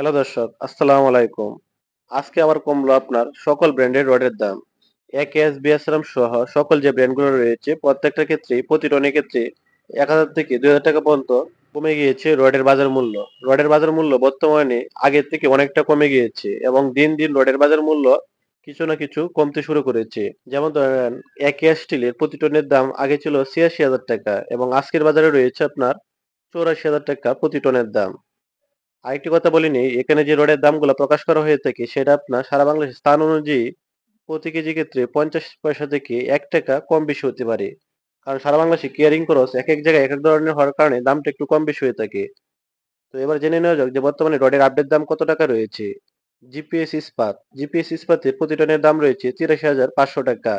Hello দর্শক, আসসালামু আলাইকুম। আজকে আবার কমলো আপনার সকল ব্র্যান্ডের রডের দাম। এক এস বিএসরাম সহ সকল যে ব্র্যান্ডগুলো রয়েছে, প্রত্যেকটা ক্ষেত্রে প্রতি টনের ক্ষেত্রে এক হাজার থেকে দুই হাজার টাকা পর্যন্ত কমে গিয়েছে রডের বাজার মূল্য। রডের বাজার মূল্য বর্তমানে আগের থেকে অনেকটা কমে গিয়েছে এবং দিন দিন রডের বাজার মূল্য কিছু না কিছু কমতে শুরু করেছে। যেমন ধরেন, এক এস স্টিলের প্রতি টনের দাম আগে ছিল ছিয়াশি হাজার টাকা এবং আজকের বাজারে রয়েছে আপনার চৌরাশি হাজার টাকা প্রতি টনের দাম। আরেকটি কথা বলিনি এখানে যে রডের দামগুলো প্রকাশ করা হয়ে থাকে সেটা আপনার সারা বাংলাদেশের স্থান অনুযায়ী প্রতি কেজি ক্ষেত্রে পঞ্চাশ পয়সা থেকে এক টাকা কম বেশি হতে পারে। কারণ সারা বাংলাদেশে কেয়ারিং খরচ এক এক জায়গায় এক এক ধরনের হওয়ার কারণে দামটা একটু কম বেশি হয়ে থাকে। তো এবার জেনে নেওয়া যাক যে বর্তমানে রডের আপডেট দাম কত টাকা রয়েছে। জিপিএস ইস্পাত জিপিএস ইস্পাতের প্রতি টনের দাম রয়েছে তিরাশি হাজার পাঁচশো টাকা।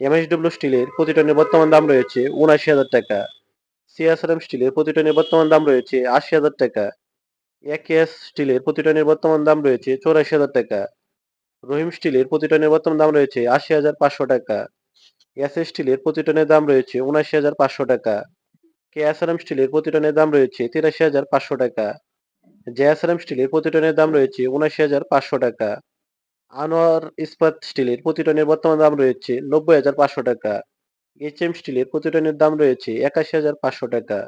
এমএসডব্লিউ স্টিলের প্রতি টনের বর্তমান দাম রয়েছে উনআশি হাজার টাকা। সিএসআরএম স্টিলের প্রতি টনের বর্তমান দাম রয়েছে আশি হাজার টাকা। একেএস স্টিলের প্রতি টনের বর্তমান দাম রয়েছে চৌরাশি হাজার টাকা। রহিম স্টিলের প্রতি টনের বর্তমান দাম রয়েছে আশি হাজার পাঁচশো টাকা। এস এস স্টিলের প্রতি টনের দাম রয়েছে উনআশি হাজার পাঁচশো টাকা। কেএসআরএম স্টিলের প্রতি টনের দাম রয়েছে তিরাশি হাজার পাঁচশো টাকা। জেএসআরএম স্টিলের প্রতি টনের দাম রয়েছে উনআশি হাজার পাঁচশো টাকা। আনোয়ার ইস্পাত স্টিলের প্রতি টনের বর্তমান দাম রয়েছে নব্বই হাজার পাঁচশো টাকা। এইচ এম স্টিলের প্রতি টনের দাম রয়েছে একাশি হাজার পাঁচশো টাকা।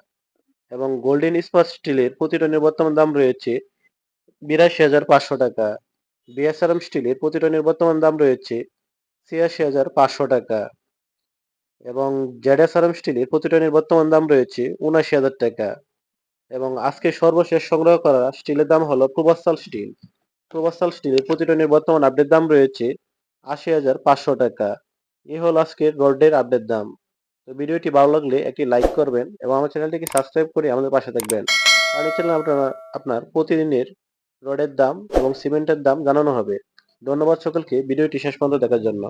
এবং গোল্ডেন ইস্পাত স্টিলের প্রতি টনের বর্তমান দাম রয়েছে বিরাশি হাজার পাঁচশো টাকা। বিএসআরএম স্টিলের প্রতি টনের বর্তমান দাম রয়েছে ছিয়াশি হাজার পাঁচশো টাকা। এবং জেডএসআরএম স্টিলের প্রতি টনের বর্তমান দাম রয়েছে উনাশি হাজার টাকা। এবং আজকে সর্বশেষ সংগ্রহ করা স্টিলের দাম হলো প্রবাসাল স্টিল প্রবাসাল স্টিলের প্রতি টনের বর্তমান আপডেট দাম রয়েছে আশি হাজার পাঁচশো টাকা। এই হলো আজকের রডের আপডেট দাম। তো ভিডিওটি ভালো লাগলে একটি লাইক করবেন এবং আমার চ্যানেলটিকে সাবস্ক্রাইব করে আমাদের পাশে থাকবেন। আর এই চ্যানেল আপনার আপনার প্রতিদিনের রডের দাম এবং সিমেন্টের দাম জানানো হবে। ধন্যবাদ সকলকে, ভিডিওটি শেষ পর্যন্ত দেখার জন্য।